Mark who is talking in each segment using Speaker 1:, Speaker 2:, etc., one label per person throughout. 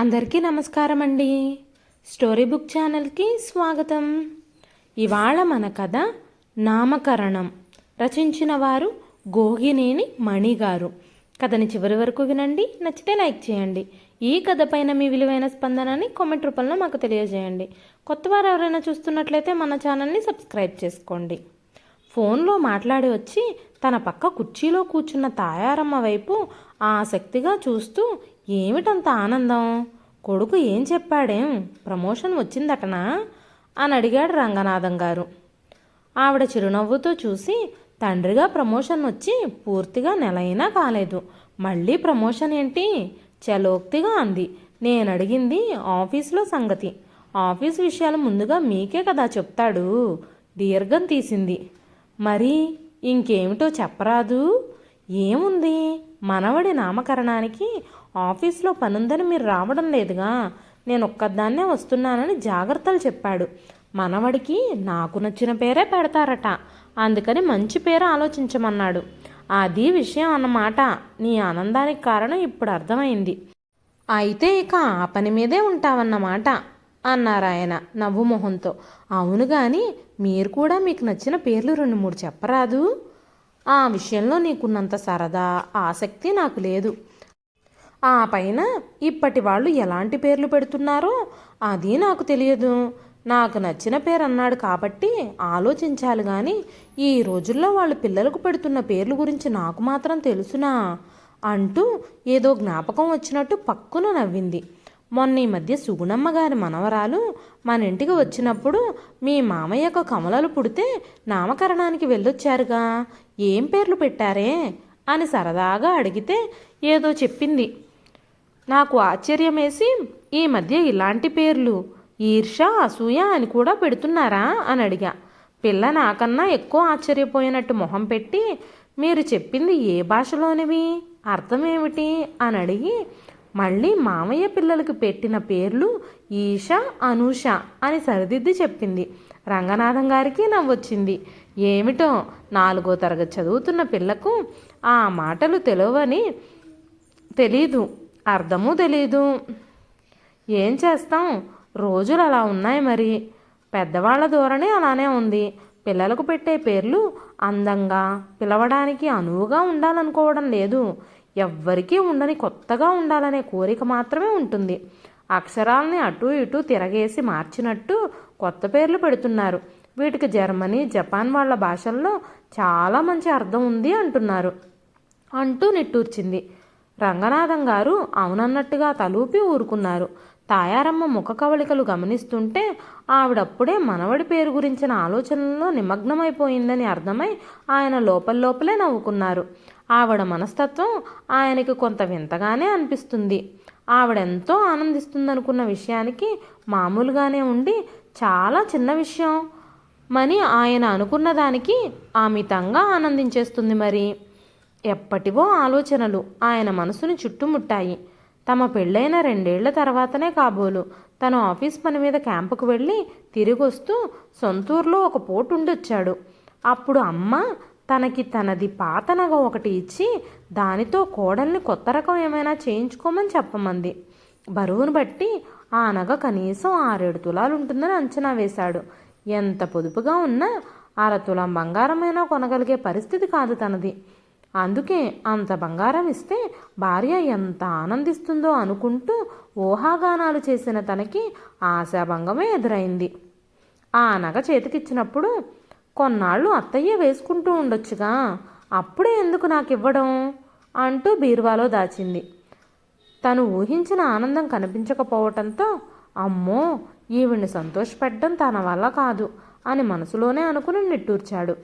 Speaker 1: అందరికీ నమస్కారం అండి స్టోరీ బుక్ ఛానల్కి స్వాగతం. ఇవాళ మన కథ నామకరణం. రచించిన వారు గోగినేని మణి గారు కథని చివరి వరకు వినండి నచ్చితే లైక్ చేయండి. ఈ కథ పైన మీ విలువైన స్పందనని కామెంట్ రూపంలో మాకు తెలియజేయండి. కొత్త వారు ఎవరైనా చూస్తున్నట్లయితే మన ఛానల్ని సబ్స్క్రైబ్ చేసుకోండి. ఫోన్లో మాట్లాడి వచ్చి తన పక్క కుర్చీలో కూర్చున్న తాయారమ్మ వైపు ఆసక్తిగా చూస్తూ ఏమిటంత ఆనందం? కొడుకు ఏం చెప్పాడేం? ప్రమోషన్ వచ్చిందటనా? అని అడిగాడు రంగనాథం గారు. ఆవిడ చిరునవ్వుతో చూసి తండ్రిగా ప్రమోషన్ వచ్చి పూర్తిగా నెల అయినా కాలేదు. మళ్ళీ ప్రమోషన్ ఏంటి? చలోక్తిగా అంది. నేను అడిగింది ఆఫీస్లో సంగతి. ఆఫీస్ విషయాలు ముందుగా మీకే కదా చెప్తాడు. దీర్ఘం తీసింది. మరి ఇంకేమిటో చెప్పరాదు? ఏముంది? మనవడి నామకరణానికి ఆఫీస్లో పనుందని మీరు రావడం లేదుగా. నేను ఒక్కదాన్నే వస్తున్నానని జాగ్రత్తలు చెప్పాడు. మనవడికి నాకు నచ్చిన పేరే పెడతారట. అందుకని మంచి పేరు ఆలోచించమన్నాడు. అది విషయం అన్నమాట. నీ ఆనందానికి కారణం ఇప్పుడు అర్థమైంది. అయితే ఇక ఆ పని మీదే ఉంటావన్నమాట అన్నారు ఆయన నవ్వు మొహంతో. అవును గాని మీరు కూడా మీకు నచ్చిన పేర్లు రెండు మూడు చెప్పరాదు. ఆ విషయంలో నీకున్నంత సరదా ఆసక్తి నాకు లేదు. ఆ పైన ఇప్పటి వాళ్ళు ఎలాంటి పేర్లు పెడుతున్నారో అది నాకు తెలియదు. నాకు నచ్చిన పేరు అన్నాడు కాబట్టి ఆలోచించాలి కానీ ఈ రోజుల్లో వాళ్ళు పిల్లలకు పెడుతున్న పేర్ల గురించి నాకు మాత్రం తెలుసునా? అంటూ ఏదో జ్ఞాపకం వచ్చినట్టు పక్కున నవ్వింది. మొన్న ఈ మధ్య సుగుణమ్మ గారి మనవరాలు మన ఇంటికి వచ్చినప్పుడు మీ మామయ్యకు కమలలు పుడితే నామకరణానికి వెళ్ళొచ్చారుగా. ఏం పేర్లు పెట్టారే? అని సరదాగా అడిగితే ఏదో చెప్పింది. నాకు ఆశ్చర్యమేసి ఈ మధ్య ఇలాంటి పేర్లు ఈర్ష అసూయ అని కూడా పెడుతున్నారా? అని అడిగా. పిల్ల నాకన్నా ఎక్కువ ఆశ్చర్యపోయినట్టు మొహం పెట్టి మీరు చెప్పింది ఏ భాషలోనివి? అర్థమేమిటి? అని అడిగి మళ్ళీ మామయ్య పిల్లలకు పెట్టిన పేర్లు ఈష అనూష అని సరిదిద్ది చెప్పింది. రంగనాథం గారికి నవ్వొచ్చింది. ఏమిటో నాలుగో తరగతి చదువుతున్న పిల్లకు ఆ మాటలు తెలియవని తెలీదు. అర్థమూ తెలీదు. ఏం చేస్తాం? రోజులు అలా ఉన్నాయి మరి. పెద్దవాళ్ళ ధోరణి అలానే ఉంది. పిల్లలకు పెట్టే పేర్లు అందంగా పిలవడానికి అనువుగా ఉండాలనుకోవడం లేదు. ఎవ్వరికీ ఉండని కొత్తగా ఉండాలనే కోరిక మాత్రమే ఉంటుంది. అక్షరాలని అటు ఇటు తిరగేసి మార్చినట్టు కొత్త పేర్లు పెడుతున్నారు. వీటికి జర్మనీ జపాన్ వాళ్ళ భాషల్లో చాలా మంచి అర్థం ఉంది అంటున్నారు. అంటూ నిట్టూర్చింది. రంగనాథం గారు అవునన్నట్టుగా తలూపి ఊరుకున్నారు. తాయారమ్మ ముఖ కవళికలు గమనిస్తుంటే ఆవిడప్పుడే మనవడి పేరు గురించిన ఆలోచనలో నిమగ్నమైపోయిందని అర్థమై ఆయన లోపల లోపలే నవ్వుకున్నారు. ఆవిడ మనస్తత్వం ఆయనకి కొంత వింతగానే అనిపిస్తుంది. ఆవిడెంతో ఆనందిస్తుందనుకున్న విషయానికి మామూలుగానే ఉండి చాలా చిన్న విషయం మని ఆయన అనుకున్న దానికి అమితంగా ఆనందించేస్తుంది మరి. ఎప్పటివో ఆలోచనలు ఆయన మనసుని చుట్టుముట్టాయి. తమ పెళ్ళైన రెండేళ్ళ తర్వాతనే కాబోలు. తను ఆఫీస్ పని మీద క్యాంపుకు వెళ్ళి తిరిగొస్తూ సొంతూరులో ఒక పోటు ఉండొచ్చాడు అప్పుడు అమ్మ తనకి తనది పాత నగ ఒకటి ఇచ్చి దానితో కోడల్ని కొత్త రకం ఏమైనా చేయించుకోమని చెప్పమంది. బరువును బట్టి ఆ నగ కనీసం ఆరేడు తులాలు ఉంటుందని అంచనా వేశాడు. ఎంత పొదుపుగా ఉన్నా అర తులం బంగారమైనా కొనగలిగే పరిస్థితి కాదు తనది. అందుకే అంత బంగారం ఇస్తే భార్య ఎంత ఆనందిస్తుందో అనుకుంటూ ఊహాగానాలు చేసిన తనకి ఆశాభంగమే ఎదురైంది. ఆ నగ చేతికిచ్చినప్పుడు కొన్నాళ్ళు అత్తయ్య వేసుకుంటూ ఉండొచ్చుగా అప్పుడే ఎందుకు నాకు ఇవ్వడం అంటూ బీరువాలో దాచింది. తను ఊహించిన ఆనందం కనిపించకపోవటంతో అమ్మో ఈవిని సంతోషపెట్టడం తన వల్ల కాదు అని మనసులోనే అనుకుని నిట్టూర్చాడు.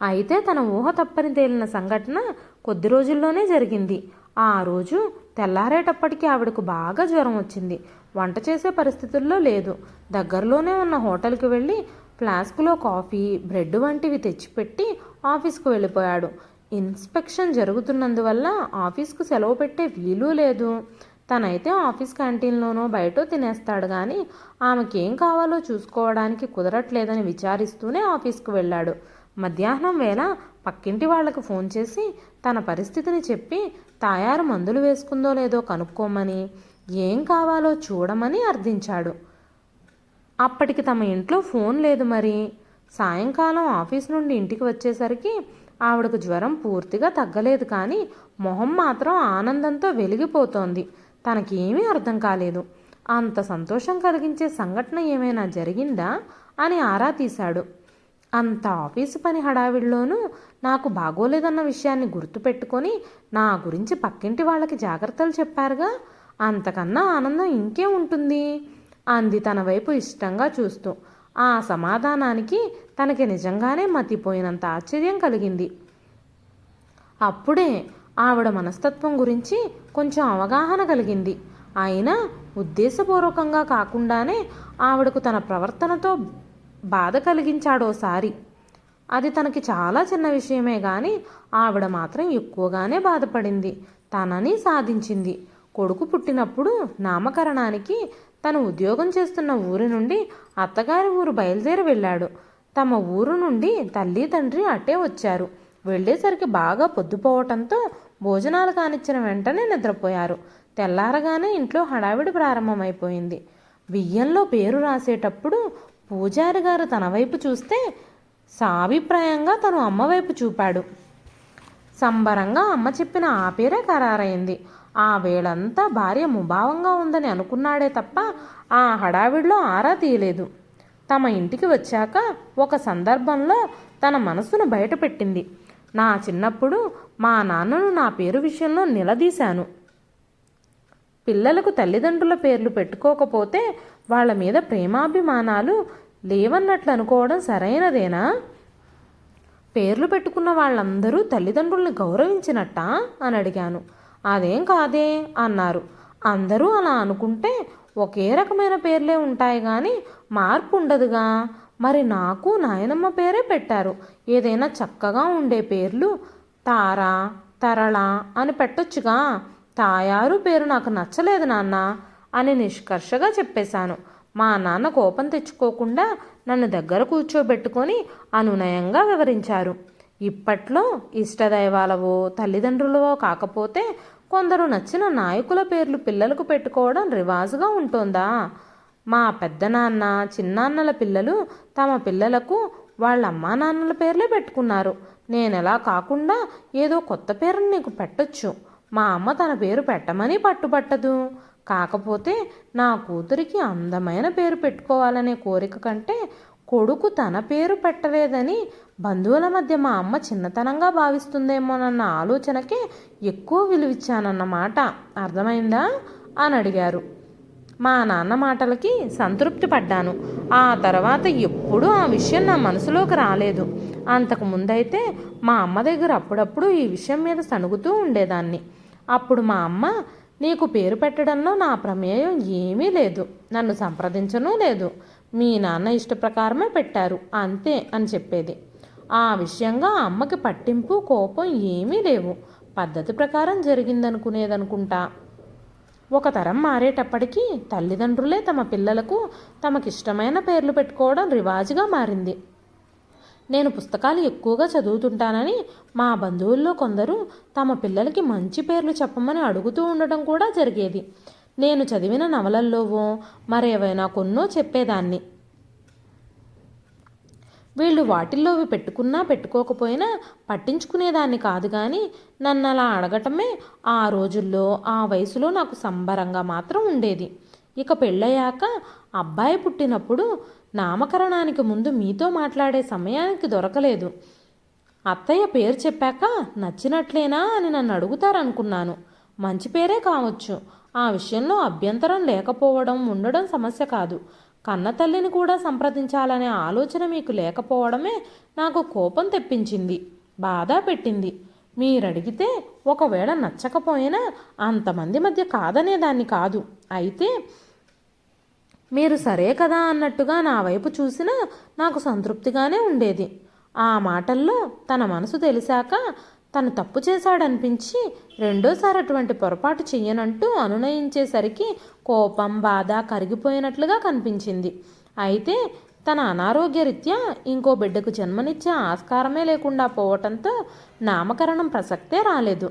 Speaker 1: అయితే తన ఊహ తప్పని తేలిన సంఘటన కొద్ది రోజుల్లోనే జరిగింది. ఆ రోజు తెల్లారేటప్పటికి ఆవిడకు బాగా జ్వరం వచ్చింది. వంట చేసే పరిస్థితుల్లో లేదు. దగ్గరలోనే ఉన్న హోటల్కి వెళ్ళి ఫ్లాస్క్లో కాఫీ బ్రెడ్ వంటివి తెచ్చిపెట్టి ఆఫీస్కు వెళ్ళిపోయాడు. ఇన్స్పెక్షన్ జరుగుతున్నందువల్ల ఆఫీస్కు సెలవు పెట్టే వీలు లేదు. తనైతే ఆఫీస్ క్యాంటీన్లోనో బయటో తినేస్తాడు కానీ ఆమెకేం కావాలో చూసుకోవడానికి కుదరట్లేదని విచారిస్తూనే ఆఫీస్కు వెళ్ళాడు. మధ్యాహ్నం వేళ పక్కింటి వాళ్ళకు ఫోన్ చేసి తన పరిస్థితిని చెప్పి తాయారు మందులు వేసుకుందో లేదో కనుక్కోమని ఏం కావాలో చూడమని అర్థించాడు. అప్పటికి తమ ఇంట్లో ఫోన్ లేదు మరి. సాయంకాలం ఆఫీస్ నుండి ఇంటికి వచ్చేసరికి ఆవిడకు జ్వరం పూర్తిగా తగ్గలేదు కానీ మొహం మాత్రం ఆనందంతో వెలిగిపోతోంది. తనకేమీ అర్థం కాలేదు. అంత సంతోషం కలిగించే సంఘటన ఏమైనా జరిగిందా అని ఆరా తీశాడు. అంత ఆఫీసు పని హడావిడిలోనూ నాకు బాగోలేదన్న విషయాన్ని గుర్తుపెట్టుకొని నా గురించి పక్కింటి వాళ్ళకి జాగ్రత్తలు చెప్పారుగా అంతకన్నా ఆనందం ఇంకే ఉంటుంది. అంది తన వైపు ఇష్టంగా చూస్తూ. ఆ సమాధానానికి తనకి నిజంగానే మతిపోయినంత ఆశ్చర్యం కలిగింది. అప్పుడే ఆవిడ మనస్తత్వం గురించి కొంచెం అవగాహన కలిగింది. అయినా ఉద్దేశపూర్వకంగా కాకుండానే ఆవిడకు తన ప్రవర్తనతో బాధ కలిగించాడోసారి అది తనకి చాలా చిన్న విషయమే కానీ ఆవిడ మాత్రం ఎక్కువగానే బాధపడింది. తనని సాధించింది. కొడుకు పుట్టినప్పుడు నామకరణానికి తను ఉద్యోగం చేస్తున్న ఊరి నుండి అత్తగారి ఊరు బయలుదేరి వెళ్ళాడు. తమ ఊరు నుండి తల్లి తండ్రి అట్టే వచ్చారు. వెళ్ళేసరికి బాగా పొద్దుపోవటంతో భోజనాలు కానిచ్చిన వెంటనే నిద్రపోయారు. తెల్లారగానే ఇంట్లో హడావిడి ప్రారంభమైపోయింది. బియ్యంలో పేరు రాసేటప్పుడు పూజారి గారు తన వైపు చూస్తే సాభిప్రాయంగా తను అమ్మ వైపు చూపాడు. సంబరంగా అమ్మ చెప్పిన ఆ పేరే ఖరారైంది. ఆ వేళంతా భార్య ముభావంగా ఉందని అనుకున్నాడే తప్ప ఆ హడావిడిలో ఆరా తీయలేదు. తమ ఇంటికి వచ్చాక ఒక సందర్భంలో తన మనసును బయటపెట్టింది. నా చిన్నప్పుడు మా నాన్నను నా పేరు విషయంలో నిలదీశాను. పిల్లలకు తల్లిదండ్రుల పేర్లు పెట్టుకోకపోతే వాళ్ళ మీద ప్రేమాభిమానాలు లేవన్నట్లు అనుకోవడం సరైనదేనా? పేర్లు పెట్టుకున్న వాళ్ళందరూ తల్లిదండ్రుల్ని గౌరవించినట్టా? అని అడిగాను. అదేం కాదే అన్నారు. అందరూ అలా అనుకుంటే ఒకే రకమైన పేర్లే ఉంటాయి కానీ మార్పు ఉండదుగా? మరి నాకు నాయనమ్మ పేరే పెట్టారు. ఏదైనా చక్కగా ఉండే పేర్లు తార తరళ అని పెట్టొచ్చుగా? తాయారు పేరు నాకు నచ్చలేదు నాన్న అని నిష్కర్షగా చెప్పేశాను. మా నాన్న కోపం తెచ్చుకోకుండా నన్ను దగ్గర కూర్చోబెట్టుకొని అనునయంగా వివరించారు. ఇప్పట్లో ఇష్టదైవాలవో తల్లిదండ్రులవో కాకపోతే కొందరు నచ్చిన నాయకుల పేర్లు పిల్లలకు పెట్టుకోవడం రివాజుగా ఉంటుందా? మా పెద్దనాన్న చిన్నాన్నల పిల్లలు తమ పిల్లలకు వాళ్ళ అమ్మా నాన్నల పేర్లే పెట్టుకున్నారు. నేనెలా కాకుండా ఏదో కొత్త పేరుని నీకు పెట్టొచ్చు. మా అమ్మ తన పేరు పెట్టమని పట్టుబట్టదు. కాకపోతే నా కూతురికి అందమైన పేరు పెట్టుకోవాలనే కోరిక కంటే కొడుకు తన పేరు పెట్టలేదని బంధువుల మధ్య మా అమ్మ చిన్నతనంగా భావిస్తుందేమోనన్న ఆలోచనకే ఎక్కువ విలువిచ్చానన్నమాట. అర్థమైందా? అని అడిగారు. మా నాన్న మాటలకి సంతృప్తి పడ్డాను. ఆ తర్వాత ఎప్పుడూ ఆ విషయం నా మనసులోకి రాలేదు. అంతకు ముందైతే మా అమ్మ దగ్గర అప్పుడప్పుడు ఈ విషయం మీద సణుగుతూ ఉండేదాన్ని. అప్పుడు మా అమ్మ నీకు పేరు పెట్టడంలో నా ప్రమేయం ఏమీ లేదు. నన్ను సంప్రదించనూ లేదు. మీ నాన్న ఇష్ట ప్రకారమే పెట్టారు. అంతే అని చెప్పేది. ఆ విషయంగా అమ్మకి పట్టింపు కోపం ఏమీ లేవు. పద్ధతి ప్రకారం జరిగిందనుకునేదనుకుంటా. ఒక తరం మారేటప్పటికీ తల్లిదండ్రులే తమ పిల్లలకు తమకిష్టమైన పేర్లు పెట్టుకోవడం రివాజుగా మారింది. నేను పుస్తకాలు ఎక్కువగా చదువుతుంటానని మా బంధువుల్లో కొందరు తమ పిల్లలకి మంచి పేర్లు చెప్పమని అడుగుతూ ఉండటం కూడా జరిగేది. నేను చదివిన నవలల్లోవో మరేవైనా కొన్నో చెప్పేదాన్ని. వీళ్ళు వాటిల్లోవి పెట్టుకున్నా పెట్టుకోకపోయినా పట్టించుకునేదాన్ని కాదు కానీ నన్ను అలా అడగటమే ఆ రోజుల్లో ఆ వయసులో నాకు సంబరంగా మాత్రం ఉండేది. ఇక పెళ్ళయ్యాక అబ్బాయి పుట్టినప్పుడు నామకరణానికి ముందు మీతో మాట్లాడే సమయానికి దొరకలేదు. అత్తయ్య పేరు చెప్పాక నచ్చినట్లేనా అని నన్ను అడుగుతారనుకున్నాను. మంచి పేరే కావచ్చు. ఆ విషయంలో అభ్యంతరం లేకపోవడం ఉండడం సమస్య కాదు. కన్న తల్లిని కూడా సంప్రదించాలనే ఆలోచన మీకు లేకపోవడమే నాకు కోపం తెప్పించింది. బాధ పెట్టింది. మీరడిగితే ఒకవేళ నచ్చకపోయినా అంతమంది మధ్య కాదనేదాన్ని కాదు. అయితే మీరు సరే కదా అన్నట్టుగా నా వైపు చూసినా నాకు సంతృప్తిగానే ఉండేది. ఆ మాటల్లో తన మనసు తెలిసాక తను తప్పు చేశాడనిపించి రెండోసారి అటువంటి పొరపాటు చెయ్యనంటూ అనునయించేసరికి కోపం బాధ కరిగిపోయినట్లుగా కనిపించింది. అయితే తన అనారోగ్యరీత్యా ఇంకో బిడ్డకు జన్మనిచ్చే ఆస్కారమే లేకుండా పోవటంతో నామకరణం ప్రసక్తే రాలేదు.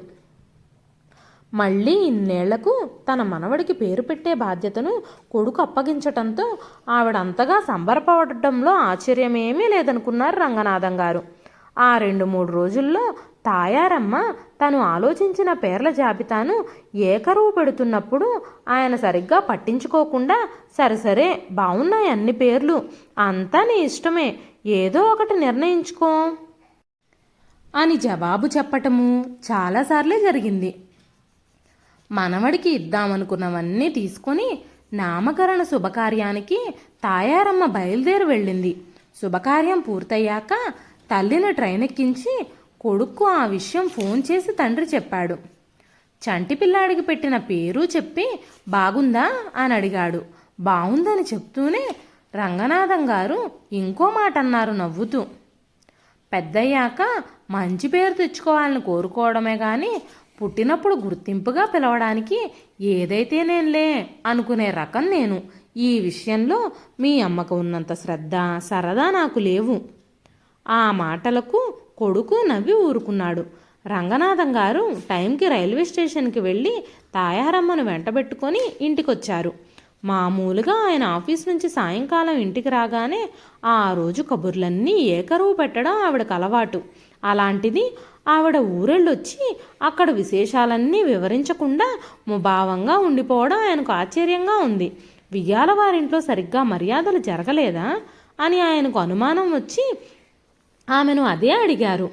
Speaker 1: మళ్ళీ ఇన్నేళ్ళకు తన మనవడికి పేరు పెట్టే బాధ్యతను కొడుకు అప్పగించటంతో ఆవిడంతగా సంబరపడటంలో ఆశ్చర్యమేమీ లేదనుకున్నారు రంగనాథం గారు. ఆ రెండు మూడు రోజుల్లో తాయారమ్మ తను ఆలోచించిన పేర్ల జాబితాను ఏకరువు పెడుతున్నప్పుడు ఆయన సరిగ్గా పట్టించుకోకుండా సరే సరే బాగున్నాయి అన్ని పేర్లు అంతా నీ ఇష్టమే ఏదో ఒకటి నిర్ణయించుకో. అని జవాబు చెప్పటము చాలాసార్లే జరిగింది. మనవడికి ఇద్దామనుకున్నవన్నీ తీసుకొని నామకరణ శుభకార్యానికి తాయారమ్మ బయలుదేరి వెళ్ళింది. శుభకార్యం పూర్తయ్యాక తల్లిని ట్రైన్ ఎక్కించి కొడుక్కు ఆ విషయం ఫోన్ చేసి తండ్రి చెప్పాడు. చంటి పిల్లాడికి పెట్టిన పేరు చెప్పి బాగుందా? అని అడిగాడు. బాగుందని చెప్తూనే రంగనాథం గారు ఇంకో మాట అన్నారు నవ్వుతూ. పెద్దయ్యాక మంచి పేరు తెచ్చుకోవాలని కోరుకోవడమే కానీ పుట్టినప్పుడు గుర్తింపుగా పిలవడానికి ఏదైతే నేనులే అనుకునే రకం నేను. ఈ విషయంలో మీ అమ్మకు ఉన్నంత శ్రద్ధ సరదా నాకు లేవు. ఆ మాటలకు కొడుకు నవ్వి ఊరుకున్నాడు. రంగనాథం గారు టైంకి రైల్వే స్టేషన్కి వెళ్ళి తాయారమ్మను వెంటబెట్టుకొని ఇంటికొచ్చారు. మామూలుగా ఆయన ఆఫీస్ నుంచి సాయంకాలం ఇంటికి రాగానే ఆ రోజు కబుర్లన్నీ ఏకరువు పెట్టడం ఆవిడకు అలవాటు అలాంటిది ఆవిడ ఊరెళ్ళొచ్చి అక్కడ విశేషాలన్నీ వివరించకుండా ముభావంగా ఉండిపోవడం ఆయనకు ఆశ్చర్యంగా ఉంది. వియ్యాల వారింట్లో సరిగ్గా మర్యాదలు జరగలేదా? అని ఆయనకు అనుమానం వచ్చి ఆమెను అదే అడిగారు.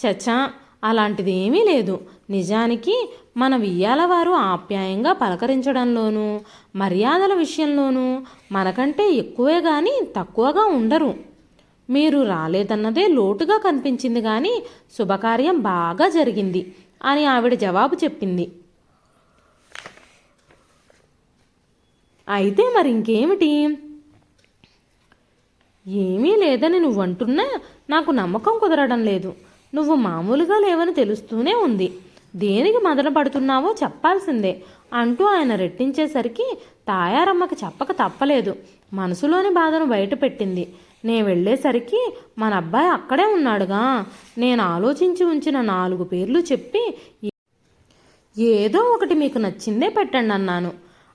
Speaker 1: చచ్చా అలాంటిది ఏమీ లేదు. నిజానికి మన వియ్యాలవారు ఆప్యాయంగా పలకరించడంలోనూ మర్యాదల విషయంలోనూ మనకంటే ఎక్కువే కానీ తక్కువగా ఉండరు. మీరు రాలేదన్నదే లోటుగా కనిపించింది కానీ శుభకార్యం బాగా జరిగింది అని ఆవిడ జవాబు చెప్పింది. అయితే మరి ఇంకేమిటి ఏమీ లేదని నువ్వు అంటున్నా నాకు నమ్మకం కుదరడం లేదు. నువ్వు మామూలుగా లేవని తెలుస్తూనే ఉంది. దేనికి మొదలు పడుతున్నావో చెప్పాల్సిందే అంటూ ఆయన రెట్టించేసరికి తాయారమ్మకి చెప్పక తప్పలేదు. మనసులోని బాధను బయటపెట్టింది. నేను వెళ్ళేసరికి మన అబ్బాయి అక్కడే ఉన్నాడుగా. నేను ఆలోచించి ఉంచిన నాలుగు పేర్లు చెప్పి ఏదో ఒకటి మీకు నచ్చిందే పెట్టండి అన్నాను.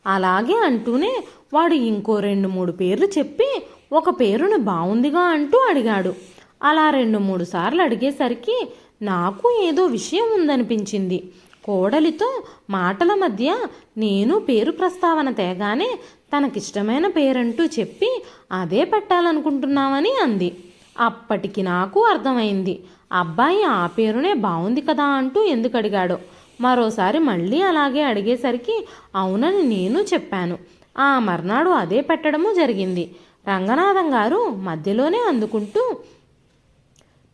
Speaker 1: అలాగే అంటూనే వాడు ఇంకో రెండు మూడు పేర్లు చెప్పి ఒక పేరును బాగుందిగా అంటూ అడిగాడు. అలా రెండు మూడు సార్లు అడిగేసరికి నాకు ఏదో విషయం ఉందనిపించింది. కోడలితో మాటల మధ్య నేను పేరు ప్రస్తావన తేగానే తనకిష్టమైన పేరంటూ చెప్పి అదే పెట్టాలనుకుంటున్నామని అంది. అప్పటికి నాకు అర్థమైంది. అబ్బాయి ఆ పేరునే బాగుంది కదా అంటూ ఎందుకు అడిగాడో. మరోసారి మళ్ళీ అలాగే అడిగేసరికి అవునని నేను చెప్పాను. ఆ మర్నాడు అదే పెట్టడము జరిగింది. రంగనాథం గారు మధ్యలోనే అందుకుంటూ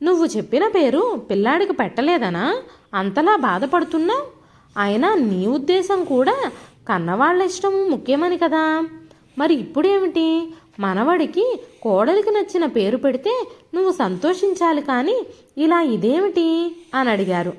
Speaker 1: నువ్వు చెప్పిన పేరు పిల్లాడికి పెట్టలేదనా? అంతలా బాధపడుతున్నావు? అయినా నీ ఉద్దేశం కూడా కన్నవాళ్ళ ఇష్టం ముఖ్యమని కదా. మరి ఇప్పుడేమిటి? మనవడికి కోడలికి నచ్చిన పేరు పెడితే నువ్వు సంతోషించాలి కానీ ఇలా ఇదేమిటి? అని అడిగారు.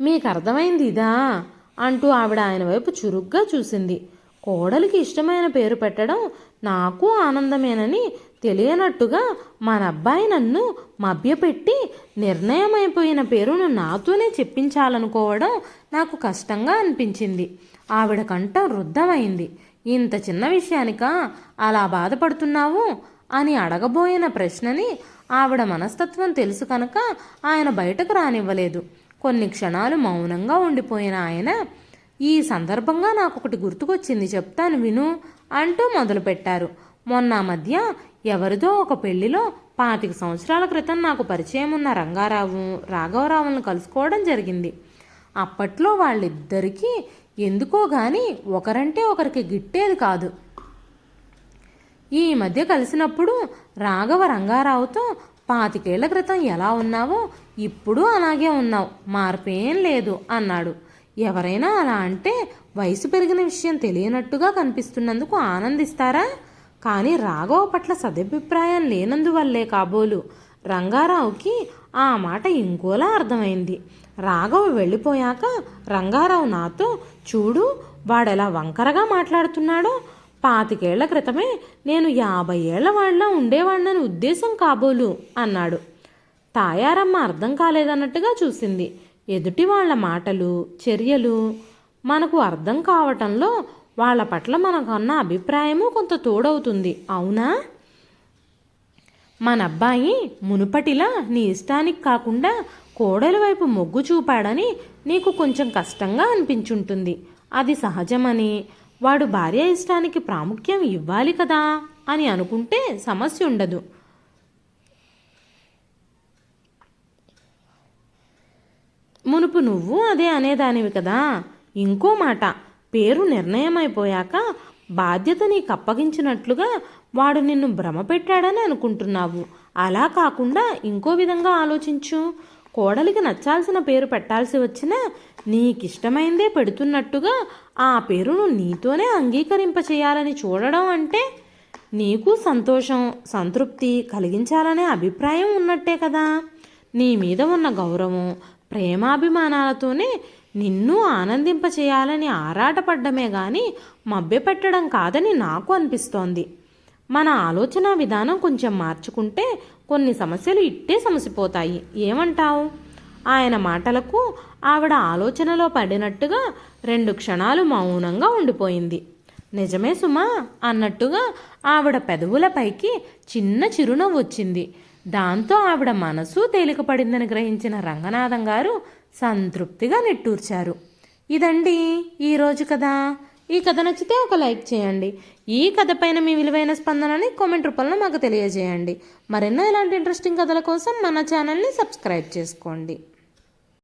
Speaker 1: మీకు అర్థమైంది ఇదా? అంటూ ఆవిడ ఆయన వైపు చురుగ్గా చూసింది. కోడలికి ఇష్టమైన పేరు పెట్టడం నాకు ఆనందమేనని తెలియనట్టుగా మన అబ్బాయి నన్ను మభ్యపెట్టి నిర్ణయమైపోయిన పేరును నాతోనే చెప్పించాలనుకోవడం నాకు కష్టంగా అనిపించింది. ఆవిడ కంఠం రుద్ధమైంది ఇంత చిన్న విషయానికా? అలా బాధపడుతున్నావు? అని అడగబోయిన ప్రశ్నని ఆవిడ మనస్తత్వం తెలుసు కనుక ఆయన బయటకు రానివ్వలేదు. కొన్ని క్షణాలు మౌనంగా ఉండిపోయిన ఆయన ఈ సందర్భంగా నాకు ఒకటి గుర్తుకొచ్చింది చెప్తాను విను అంటూ మొదలుపెట్టారు. మొన్న మధ్య ఎవరిదో ఒక పెళ్ళిలో పాతిక సంవత్సరాల క్రితం నాకు పరిచయం ఉన్న రంగారావు రాఘవరావులను కలుసుకోవడం జరిగింది. అప్పట్లో వాళ్ళిద్దరికీ ఎందుకో గాని ఒకరంటే ఒకరికి గిట్టేది కాదు. ఈ మధ్య కలిసినప్పుడు రాఘవ రంగారావుతో పాతికేళ్ళ క్రితం ఎలా ఉన్నావో ఇప్పుడు అలాగే ఉన్నావు మార్పేం లేదు అన్నాడు. ఎవరైనా అలా అంటే వయసు పెరిగిన విషయం తెలియనట్టుగా కనిపిస్తున్నందుకు ఆనందిస్తారా? కానీ రాఘవ పట్ల సదభిప్రాయం లేనందువల్లే కాబోలు. రంగారావుకి ఆ మాట ఇంకోలా అర్థమైంది. రాఘవ వెళ్ళిపోయాక రంగారావు నాతో చూడు వాడెలా వంకరగా మాట్లాడుతున్నాడో. పాతికేళ్ళ క్రితమే నేను యాభై ఏళ్ళ వాళ్ళ ఉండేవాడినని ఉద్దేశం కాబోలు అన్నాడు. తాయారమ్మ అర్థం కాలేదన్నట్టుగా చూసింది. ఎదుటి వాళ్ళ మాటలు చర్యలు మనకు అర్థం కావటంలో వాళ్ళ పట్ల మనకున్న అభిప్రాయము కొంత తోడవుతుంది. అవునా? మన అబ్బాయి మునుపటిలా నీ ఇష్టానికి కాకుండా కోడలి వైపు మొగ్గు చూపాడని నీకు కొంచెం కష్టంగా అనిపించుంటుంది. అది సహజమని. వాడు భార్య ఇష్టానికి ప్రాముఖ్యం ఇవ్వాలి కదా అని అనుకుంటే సమస్య ఉండదు. మునుపు నువ్వు అదే అనేదానివి కదా. ఇంకో మాట పేరు నిర్ణయమైపోయాక బాధ్యత నీకు అప్పగించినట్లుగా వాడు నిన్ను భ్రమ పెట్టాడని అనుకుంటున్నావు. అలా కాకుండా ఇంకో విధంగా ఆలోచించు. కోడలికి నచ్చాల్సిన పేరు పెట్టాల్సి వచ్చినా నీకిష్టమైందే పెడుతున్నట్టుగా ఆ పేరును నీతోనే అంగీకరింప చేయాలని చూడడం అంటే నీకు సంతోషం సంతృప్తి కలిగించాలనే అభిప్రాయం ఉన్నట్టే కదా. నీ మీద ఉన్న గౌరవం ప్రేమాభిమానాలతోనే నిన్ను ఆనందింప చేయాలని ఆరాటపడ్డమే గాని మభ్యపెట్టడం కాదని నాకు అనిపిస్తోంది. మన ఆలోచన విధానం కొంచెం మార్చుకుంటే కొన్ని సమస్యలు ఇట్టే సమసిపోతాయి. ఏమంటావు? ఆయన మాటలకు ఆవిడ ఆలోచనలో పడినట్టుగా రెండు క్షణాలు మౌనంగా ఉండిపోయింది. నిజమే సుమా అన్నట్టుగా ఆవిడ పెదవులపైకి చిన్న చిరునవ్వు వచ్చింది. దాంతో ఆవిడ మనసు తేలికపడిందని గ్రహించిన రంగనాథం గారు సంతృప్తిగా నిట్టూర్చారు. ఇదండి ఈరోజు కథ. ఈ కథ నచ్చితే ఒక లైక్ చేయండి. ఈ కథ పైన మీ విలువైన స్పందనని కామెంట్ రూపంలో మాకు తెలియజేయండి. మరెన్నో ఇలాంటి ఇంట్రెస్టింగ్ కథల కోసం మన ఛానల్ని సబ్స్క్రైబ్ చేసుకోండి.